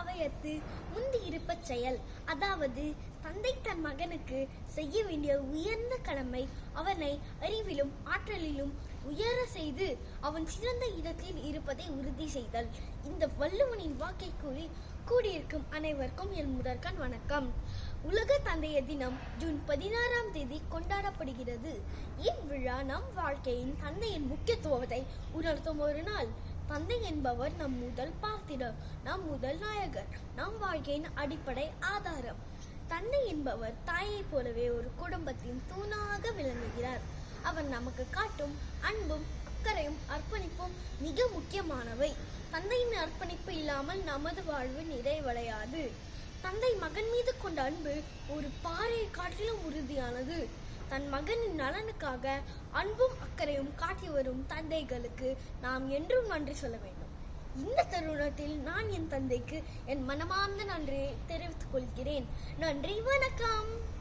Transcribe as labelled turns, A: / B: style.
A: அவையத்து முந்தி இருப்ப செயல். அதாவது தந்தை தன் மகனுக்கு செய்ய வேண்டிய உயர்ந்த கடமை அவனை அறிவிலும் ஆற்றலிலும் உயர செய்து அவன் சிறந்த இடத்தில் இருப்பதை உறுதி செய்தல். இந்த வள்ளுவனின் வாக்கை கூறி கூடியிருக்கும் அனைவருக்கும் என் முதற்கண் வணக்கம். உலக தந்தைய தினம் ஜூன் பதினாறாம் தேதி கொண்டாடப்படுகிறது. இவ்விழா நம் வாழ்க்கையின் தந்தையின் முக்கியத்துவத்தை உணர்த்தும் ஒரு நாள். தந்தை என்பவர் நம் முதல் பாத்திரம் நம் முதல் நாயகர் நம் வாழ்க்கையின் அடிப்படை ஆதாரம். தந்தை என்பவர் தாயைப் போலவே ஒரு குடும்பத்தின் தூணாக விளங்குகிறார். அவர் நமக்கு காட்டும் அன்பும் அக்கறையும் அர்ப்பணிப்பும் மிக முக்கியமானவை. தந்தையின் அர்ப்பணிப்பு இல்லாமல் நமது வாழ்வு நிறைவடையாது. தந்தை மகன் மீது கொண்ட அன்பு ஒரு பாறையை காட்டிலும் உறுதியானது. தன் மகனின் நலனுக்காக அன்பும் அக்கறையும் காட்டி வரும் தந்தைகளுக்கு நாம் என்றும் நன்றி சொல்ல வேண்டும். இந்த தருணத்தில் நான் என் தந்தைக்கு என் மனமார்ந்த நன்றியை தெரிவித்துக் கொள்கிறேன். நன்றி வணக்கம்.